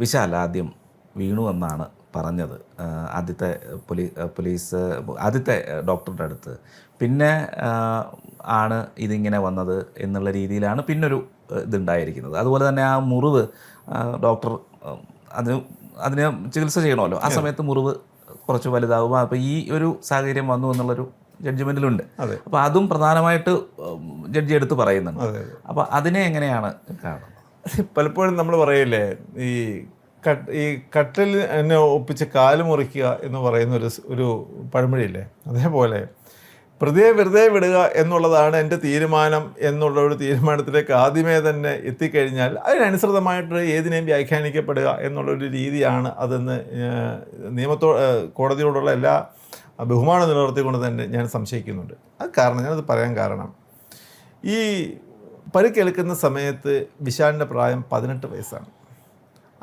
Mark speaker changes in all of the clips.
Speaker 1: വിശാൽ ആദ്യം വീണു എന്നാണ് പറഞ്ഞത്. ആദ്യത്തെ പോലീ പോലീസ് ആദ്യത്തെ ഡോക്ടറുടെ അടുത്ത്. പിന്നെ ആണ് ഇതിങ്ങനെ വന്നത് എന്നുള്ള രീതിയിലാണ് പിന്നൊരു ഇതുണ്ടായിരിക്കുന്നത്. അതുപോലെ തന്നെ ആ മുറിവ് ഡോക്ടർ അതിന് അതിന് ചികിത്സ ചെയ്യണമല്ലോ. ആ സമയത്ത് മുറിവ് കുറച്ച് വലുതാവും. അപ്പോൾ ഈ ഒരു സാഹചര്യം വന്നു എന്നുള്ളൊരു ജഡ്ജ്മെന്റിലുണ്ട്
Speaker 2: അതെ.
Speaker 1: അപ്പോൾ അതും പ്രധാനമായിട്ട് ജഡ്ജി എടുത്ത് പറയുന്നുണ്ട്. അപ്പോൾ അതിനെ എങ്ങനെയാണ് കാണുന്നത്?
Speaker 2: പലപ്പോഴും നമ്മൾ പറയില്ലേ ഈ കട്ട് ഈ കട്ടിൽ എന്നെ ഒപ്പിച്ച് കാൽ മുറിക്കുക എന്ന് പറയുന്ന ഒരു ഒരു പഴമൊഴിയില്ലേ? അതേപോലെ പ്രതിയെ വെറുതെ വിടുക എന്നുള്ളതാണ് എന്റെ തീരുമാനം എന്നുള്ള ഒരു തീരുമാനത്തിലേക്ക് ആദ്യമേ തന്നെ എത്തിക്കഴിഞ്ഞാൽ അതിനനുസൃതമായിട്ട് ഏതിനേയും വ്യാഖ്യാനിക്കപ്പെടുക എന്നുള്ളൊരു രീതിയാണ് അതെന്ന് നിയമത്തോ കോടതിയോടുള്ള എല്ലാ ബഹുമാനം നിലനിർത്തിക്കൊണ്ട് തന്നെ ഞാൻ സംശയിക്കുന്നുണ്ട്. അത് കാരണം ഞാനത് പറയാൻ കാരണം ഈ പരിക്കേൽക്കുന്ന സമയത്ത് വിശാലിന്റെ പ്രായം പതിനെട്ട് വയസ്സാണ്.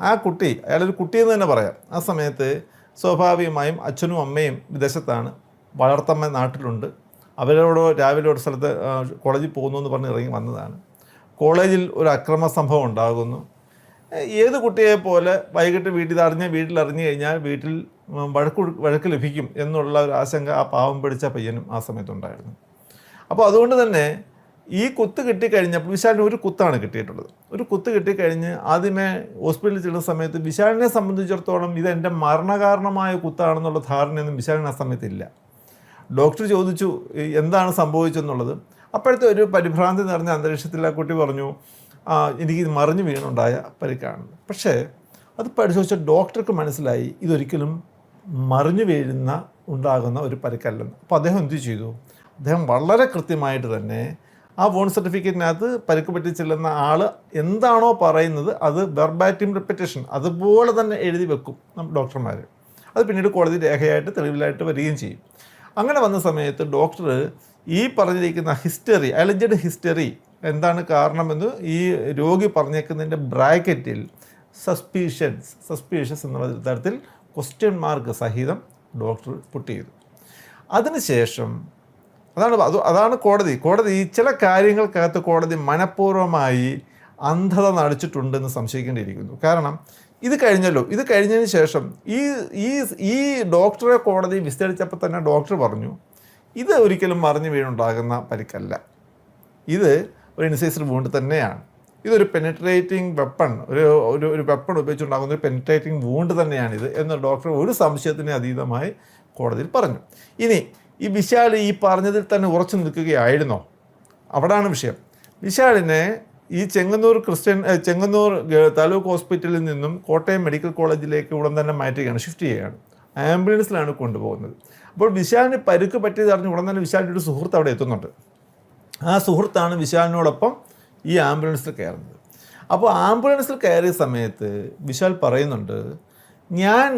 Speaker 2: ആ കുട്ടി അയാളൊരു കുട്ടിയെന്ന് തന്നെ പറയാം. ആ സമയത്ത് സ്വാഭാവികമായും അച്ഛനും അമ്മയും വിദേശത്താണ്. വളർത്തമ്മ നാട്ടിലുണ്ട്. അവരോട് രാവിലെ ഒരു സ്ഥലത്ത് കോളേജിൽ പോകുന്നു എന്ന് പറഞ്ഞ് ഇറങ്ങി വന്നതാണ്. കോളേജിൽ ഒരു അക്രമ സംഭവം ഉണ്ടാകുന്നു. ഏത് കുട്ടിയെ പോലെ വൈകിട്ട് വീട്ടിൽ അറിഞ്ഞ് വീട്ടിൽ അറിഞ്ഞു കഴിഞ്ഞാൽ വീട്ടിൽ വഴക്ക് വഴക്ക് ലഭിക്കും എന്നുള്ള ഒരു ആശങ്ക ആ പാവം പിടിച്ച പയ്യനും ആ സമയത്തുണ്ടായിരുന്നു. അപ്പോൾ അതുകൊണ്ട് തന്നെ ഈ കുത്ത് കിട്ടിക്കഴിഞ്ഞപ്പോൾ വിശാലിന് ഒരു കുത്താണ് കിട്ടിയിട്ടുള്ളത്. ഒരു കുത്ത് കിട്ടിക്കഴിഞ്ഞ് ആദ്യമേ ഹോസ്പിറ്റലിൽ ചെല്ലുന്ന സമയത്ത് വിശാലിനെ സംബന്ധിച്ചിടത്തോളം ഇത് എന്റെ മരണകാരണമായ കുത്താണെന്നുള്ള ധാരണയൊന്നും വിശാലിന് ആ സമയത്തില്ല. ഡോക്ടർ ചോദിച്ചു എന്താണ് സംഭവിച്ചെന്നുള്ളത്? അപ്പോഴത്തെ ഒരു പരിഭ്രാന്തി നിറഞ്ഞ അന്തരീക്ഷത്തിൽ ആ കുട്ടി പറഞ്ഞു "ആ, എനിക്ക് ഇത് മറിഞ്ഞു വീണുണ്ടായ പരിക്കാണ്. പക്ഷേ അത് പരിശോധിച്ച ഡോക്ടർക്ക് മനസ്സിലായി ഇതൊരിക്കലും മറിഞ്ഞു വീഴുന്ന ഉണ്ടാകുന്ന ഒരു പരിക്കല്ലെന്ന്. അപ്പോൾ അദ്ദേഹം എന്തു ചെയ്തു? അദ്ദേഹം വളരെ കൃത്യമായിട്ട് തന്നെ ആ വോൺ സർട്ടിഫിക്കറ്റിനകത്ത് പരിക്ക് പറ്റി ചെല്ലുന്ന ആൾ എന്താണോ പറയുന്നത് അത് വെർബാറ്റിം റിപ്പറ്റേഷൻ അതുപോലെ തന്നെ എഴുതി വെക്കും ഡോക്ടർമാർ അത് പിന്നീട് കോടതി രേഖയായിട്ട് തെളിവിലായിട്ട് വരികയും ചെയ്യും. അങ്ങനെ വന്ന സമയത്ത് ഡോക്ടർ ഈ പറഞ്ഞിരിക്കുന്ന ഹിസ്റ്ററി അലജഡ് ഹിസ്റ്ററി എന്താണ് കാരണമെന്ന് ഈ രോഗി പറഞ്ഞേക്കുന്നതിന്റെ ബ്രാക്കറ്റിൽ സസ്പീഷ്യൻസ് സസ്പീഷ്യസ് എന്നുള്ള തരത്തിൽ ക്വസ്റ്റ്യൻ മാർക്ക് സഹിതം ഡോക്ടർ പുട്ട് ചെയ്തു. അതിനുശേഷം അതാണ് അത് അതാണ് കോടതി. കോടതി ചില കാര്യങ്ങൾക്കകത്ത് കോടതി മനഃപൂർവമായി അന്ധത നടിച്ചിട്ടുണ്ടെന്ന് സംശയിക്കേണ്ടിയിരിക്കുന്നു. കാരണം ഇത് കഴിഞ്ഞല്ലോ. ഇത് കഴിഞ്ഞതിന് ശേഷം ഈ ഈ ഈ ഡോക്ടറെ കോടതി വിസ്തരിച്ചപ്പോൾ തന്നെ ഡോക്ടർ പറഞ്ഞു ഇത് ഒരിക്കലും മറിഞ്ഞു വീണുണ്ടാകുന്ന പരിക്കല്ല. ഇത് ഒരു ഇൻസൈസർ വൂണ്ട് തന്നെയാണ്. ഇതൊരു പെനിട്രേറ്റിംഗ് വെപ്പൺ. ഒരു ഒരു ഒരു വെപ്പൺ ഉപയോഗിച്ചുണ്ടാകുന്ന ഒരു പെനിട്രേറ്റിംഗ് വൂണ്ട് തന്നെയാണിത് എന്ന് ഡോക്ടർ ഒരു സംശയത്തിന് അതീതമായി കോടതിയിൽ പറഞ്ഞു. ഇനി ഈ വിശാൽ ഈ പറഞ്ഞതിൽ തന്നെ ഉറച്ചു നിൽക്കുകയായിരുന്നോ? അവിടാണ് വിഷയം. വിശാലിനെ ഈ ചെങ്ങന്നൂർ ക്രിസ്ത്യൻ ചെങ്ങന്നൂർ താലൂക്ക് ഹോസ്പിറ്റലിൽ നിന്നും കോട്ടയം മെഡിക്കൽ കോളേജിലേക്ക് ഉടൻ തന്നെ മാറ്റുകയാണ് ഷിഫ്റ്റ് ചെയ്യുകയാണ്. ആംബുലൻസിലാണ് കൊണ്ടുപോകുന്നത്. അപ്പോൾ വിശാലിന് പരുക്ക് പറ്റിയത് അറിഞ്ഞ് ഉടൻ തന്നെ വിശാലിന്റെ ഒരു സുഹൃത്ത് അവിടെ എത്തുന്നുണ്ട്. ആ സുഹൃത്താണ് വിശാലിനോടൊപ്പം ഈ ആംബുലൻസിൽ കയറുന്നത്. അപ്പോൾ ആംബുലൻസിൽ കയറിയ സമയത്ത് വിശാൽ പറയുന്നുണ്ട് ഞാൻ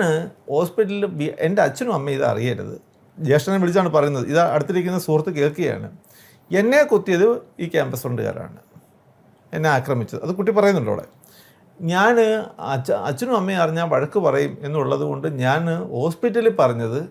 Speaker 2: ഹോസ്പിറ്റലിൽ എന്റെ അച്ഛനും അമ്മയും ഇത് അറിയരുത്. ജ്യേഷ്ഠനെ വിളിച്ചാണ് പറയുന്നത്. ഇത് അടുത്തിരിക്കുന്ന സുഹൃത്ത് കേൾക്കുകയാണ്. എന്നെ കുത്തിയത് ഈ ക്യാമ്പസ് ഫ്രണ്ടുകാരാണ് എന്നെ ആക്രമിച്ചത്. അത് കുട്ടി പറയുന്നുണ്ട് അവിടെ. ഞാൻ അച്ഛ അച്ഛനും അമ്മയും അറിഞ്ഞാൽ വഴക്ക് പറയും എന്നുള്ളത് കൊണ്ട് ഞാൻ ഹോസ്പിറ്റലിൽ പറഞ്ഞത്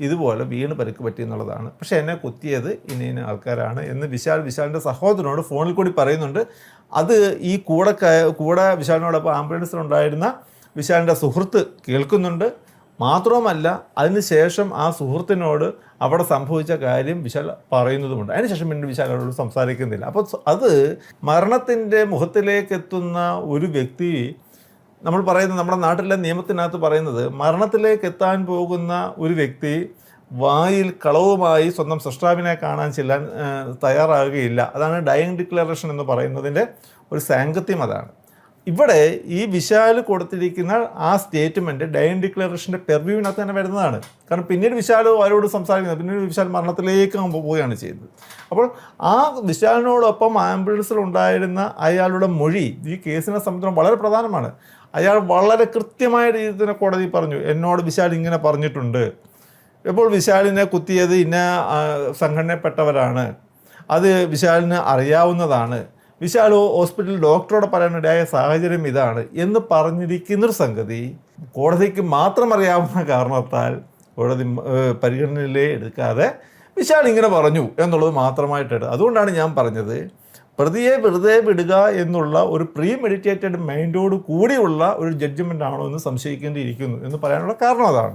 Speaker 2: ഇതുപോലെ വീണ് പരുക്ക് പറ്റി എന്നുള്ളതാണ്. പക്ഷേ എന്നെ കുത്തിയത് ഇന്ന ഇന്ന ആൾക്കാരാണ് എന്ന് വിശാൽ വിശാലിന്റെ സഹോദരനോട് ഫോണിൽ കൂടി പറയുന്നുണ്ട്. അത് ഈ കൂടെ കൂടെ വിശാലിനോടൊപ്പം ആംബുലൻസിലുണ്ടായിരുന്ന വിശാലിന്റെ സുഹൃത്ത് കേൾക്കുന്നുണ്ട്. മാത്രവുമല്ല അതിനുശേഷം ആ സുഹൃത്തിനോട് അവിടെ സംഭവിച്ച കാര്യം വിശാൽ പറയുന്നതുമുണ്ട്. അതിനുശേഷം പിന്നെ വിശാൽ അവരോട് സംസാരിക്കുന്നില്ല. അപ്പോൾ അത് മരണത്തിന്റെ മുഖത്തിലേക്ക് എത്തുന്ന ഒരു വ്യക്തി നമ്മൾ പറയുന്നത് നമ്മുടെ നാട്ടിലെ നിയമത്തിനകത്ത് പറയുന്നത് മരണത്തിലേക്ക് എത്താൻ പോകുന്ന ഒരു വ്യക്തി വായിൽ കളവുമായി സ്വന്തം സൃഷ്ടാവിനെ കാണാൻ ചെല്ലാൻ തയ്യാറാകുകയില്ല. അതാണ് ഡയങ് ഡിക്ലറേഷൻ എന്ന് പറയുന്നതിന്റെ ഒരു സാങ്കത്യം അതാണ്. ഇവിടെ ഈ വിശാൽ കൊടുത്തിരിക്കുന്ന ആ സ്റ്റേറ്റ്മെന്റ് ഡയൻ ഡിക്ലറേഷന്റെ പെർവ്യൂവിനകത്ത് തന്നെ വരുന്നതാണ്. കാരണം പിന്നീട് വിശാൽ അവരോട് സംസാരിക്കുന്നത്? പിന്നീട് വിശാൽ മരണത്തിലേക്ക് പോവുകയാണ് ചെയ്യുന്നത്. അപ്പോൾ ആ വിശാലിനോടൊപ്പം ആംബുലൻസിൽ ഉണ്ടായിരുന്ന അയാളുടെ മൊഴി ഈ കേസിനെ സംബന്ധിച്ചിടത്തോളം വളരെ പ്രധാനമാണ്. അയാൾ വളരെ കൃത്യമായ രീതിയിൽ തന്നെ കോടതി പറഞ്ഞു എന്നോട് വിശാൽ ഇങ്ങനെ പറഞ്ഞിട്ടുണ്ട്. ഇപ്പോൾ വിശാലിനെ കുത്തിയത് ഇന്ന സംഘടനപ്പെട്ടവരാണ് അത് വിശാലിന് അറിയാവുന്നതാണ്. വിശാൽ ഹോസ്പിറ്റൽ ഡോക്ടറോട് പറയാനിടയായ സാഹചര്യം ഇതാണ് എന്ന് പറഞ്ഞിരിക്കുന്നൊരു സംഗതി കോടതിക്ക് മാത്രം അറിയാവുന്ന കാരണത്താൽ കോടതി പരിഗണനയിലെ എടുക്കാതെ വിശാൽ ഇങ്ങനെ പറഞ്ഞു എന്നുള്ളത് മാത്രമായിട്ടാണ്. അതുകൊണ്ടാണ് ഞാൻ പറഞ്ഞത് പ്രതിയെ വെറുതെ വിടുക എന്നുള്ള ഒരു പ്രീ മെഡിറ്റേറ്റഡ് മൈൻഡോട് കൂടിയുള്ള ഒരു ജഡ്ജ്മെന്റ് ആണോ എന്ന് സംശയിക്കേണ്ടിയിരിക്കുന്നു എന്ന് പറയാനുള്ള കാരണം അതാണ്.